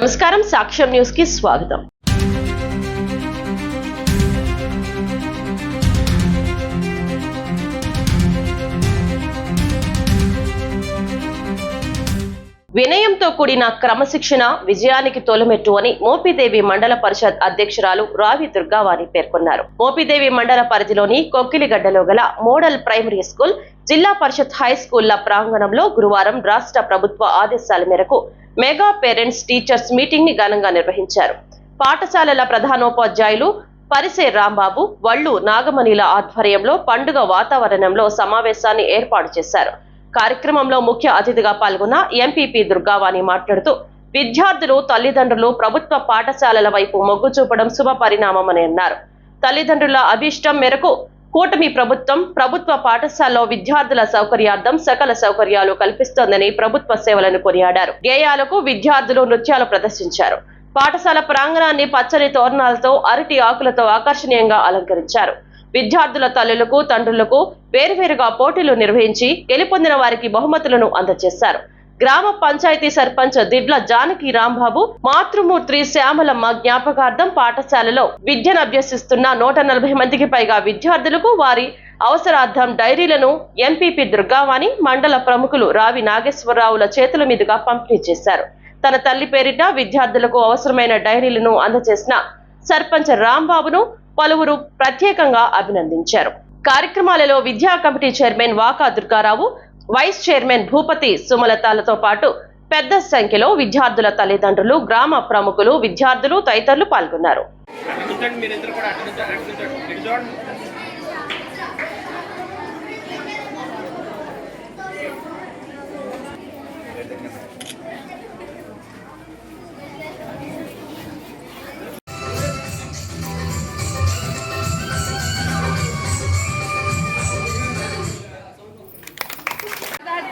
నమస్కారం సాక్ష్యం న్యూస్కి స్వాగతం. వినయంతో కూడిన క్రమశిక్షణ విజయానికి తోలమెట్టు అని మోపిదేవి మండల పరిషత్ అధ్యక్షురాలు రావి దుర్గావాణి పేర్కొన్నారు. మోపిదేవి మండల పరిధిలోని కొక్కిలిగడ్డలో గల మోడల్ ప్రైమరీ స్కూల్ జిల్లా పరిషత్ హై స్కూళ్ళ ప్రాంగణంలో గురువారం రాష్ట్ర ప్రభుత్వ ఆదేశాల మేరకు మెగా పేరెంట్స్ టీచర్స్ మీటింగ్ని ఘనంగా నిర్వహించారు. పాఠశాలల ప్రధానోపాధ్యాయులు పరిసే రాంబాబు వళ్ళు నాగమణిల ఆధ్వర్యంలో పండుగ వాతావరణంలో సమావేశాన్ని ఏర్పాటు చేశారు. కార్యక్రమంలో ముఖ్య అతిథిగా పాల్గొన్న ఎంపీపీ దుర్గావాణి మాట్లాడుతూ విద్యార్థులు తల్లిదండ్రులు ప్రభుత్వ పాఠశాలల వైపు మొగ్గు చూపడం శుభ పరిణామమని అన్నారు. తల్లిదండ్రుల అభిష్టం మేరకు కూటమి ప్రభుత్వం ప్రభుత్వ పాఠశాలలో విద్యార్థుల సౌకర్యార్థం సకల సౌకర్యాలు కల్పిస్తోందని ప్రభుత్వ సేవలను కొనియాడారు. గేయాలకు విద్యార్థులు నృత్యాలు ప్రదర్శించారు. పాఠశాల ప్రాంగణాన్ని పచ్చని తోరణాలతో అరటి ఆకులతో ఆకర్షణీయంగా అలంకరించారు. విద్యార్థుల తల్లులకు తండ్రులకు వేరువేరుగా పోటీలు నిర్వహించి గెలుపొందిన వారికి బహుమతులను అందజేశారు. గ్రామ పంచాయతీ సర్పంచ్ దిడ్ల జానకి రాంబాబు మాతృమూర్తి శ్యామలమ్మ జ్ఞాపకార్థం పాఠశాలలో విద్యను అభ్యసిస్తున్న నూట నలభై మందికి పైగా విద్యార్థులకు వారి అవసరార్థం డైరీలను ఎంపీపీ దుర్గావాణి మండల ప్రముఖులు రావి నాగేశ్వరరావుల చేతుల మీదుగా పంపిణీ చేశారు. తన తల్లి పేరిట విద్యార్థులకు అవసరమైన డైరీలను అందజేసిన సర్పంచ్ రాంబాబును పలువురు ప్రత్యేకంగా అభినందించారు. కార్యక్రమాలలో విద్యా committee chairman Vaka Durgarao vice chairman Bhupathi సుమలతాలతో పాటు పెద్ద సంఖ్యలో విద్యార్థుల తల్లిదండ్రులు గ్రామ ప్రముఖులు విద్యార్థులు తదితరులు పాల్గొన్నారు.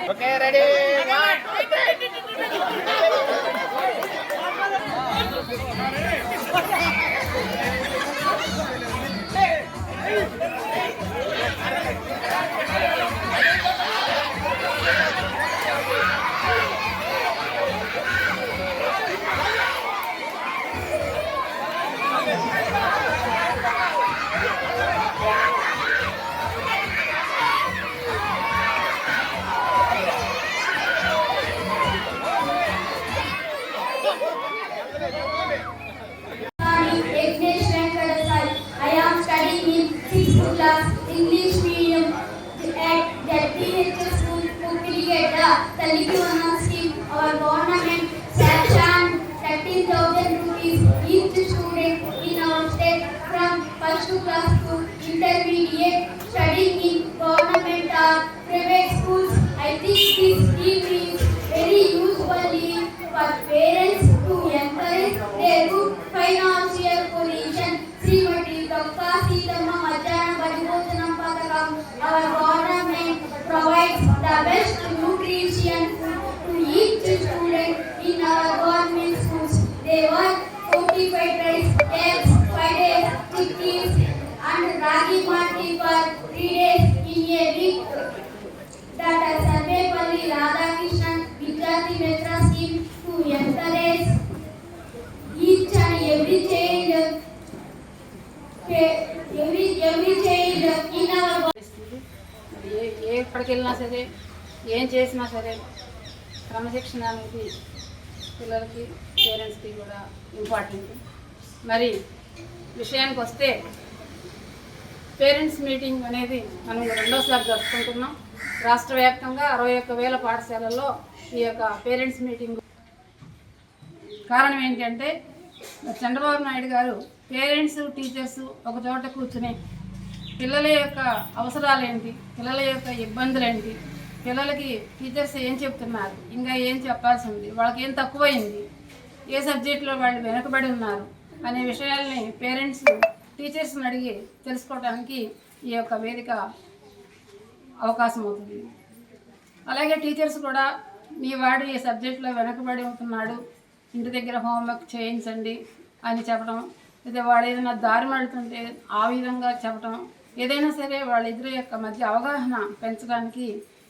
Okay, ready. Okay. Intermediate studying in government or private schools. I think this scheme the best nutrition food to each student in our government schools. They work 45 days, ఎక్కడికి వెళ్ళినా సరే ఏం చేసినా సరే క్రమశిక్షణ అనేది పిల్లలకి పేరెంట్స్కి కూడా ఇంపార్టెంట్ మరి విషయానికి వస్తే పేరెంట్స్ మీటింగ్ అనేది మనం రెండోసారి జరుపుకుంటున్నాం. రాష్ట్ర వ్యాప్తంగా అరవై ఒక్క వేల పాఠశాలల్లో ఈ యొక్క పేరెంట్స్ మీటింగ్ కారణం ఏంటంటే చంద్రబాబు నాయుడు గారు పేరెంట్స్ టీచర్స్ ఒక చోట కూర్చుని పిల్లల యొక్క అవసరాలు ఏంటి పిల్లల యొక్క ఇబ్బందులు ఏంటి పిల్లలకి టీచర్స్ ఏం చెప్తున్నారు? ఇంకా ఏం చెప్పాల్సి ఉంది వాళ్ళకి ఏం తక్కువైంది? ఏ సబ్జెక్టులో వాళ్ళు వెనుకబడి ఉన్నారు? అనే విషయాల్ని పేరెంట్స్ టీచర్స్ని అడిగి తెలుసుకోవడానికి ఈ యొక్క వేదిక అవకాశం అవుతుంది. అలాగే టీచర్స్ కూడా మీ వాడు ఈ సబ్జెక్ట్లో వెనకబడి ఉంటున్నాడు. ఇంటి దగ్గర హోంవర్క్ చేయించండి అని చెప్పడం. లేదా వాడు ఏదైనా దారి వెళ్తుంటే ఆ విధంగా చెప్పడం. ఏదైనా సరే వాళ్ళిద్దరి యొక్క మధ్య అవగాహన పెంచడానికి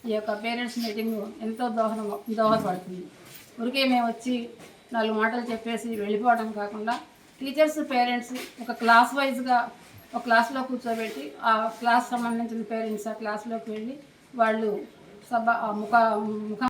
ఈ యొక్క పేరెంట్స్ మీటింగ్ ఎంతో దోహద దోహదపడుతుంది. ఊరికే మేము వచ్చి నాలుగు మాటలు చెప్పేసి వెళ్ళిపోవడం కాకుండా టీచర్స్ పేరెంట్స్ ఒక క్లాస్ వైజ్గా ఒక క్లాస్లో కూర్చోబెట్టి ఆ క్లాస్ సంబంధించిన పేరెంట్స్ ఆ క్లాస్లోకి వెళ్ళి వాళ్ళు సభ ముఖ ముఖ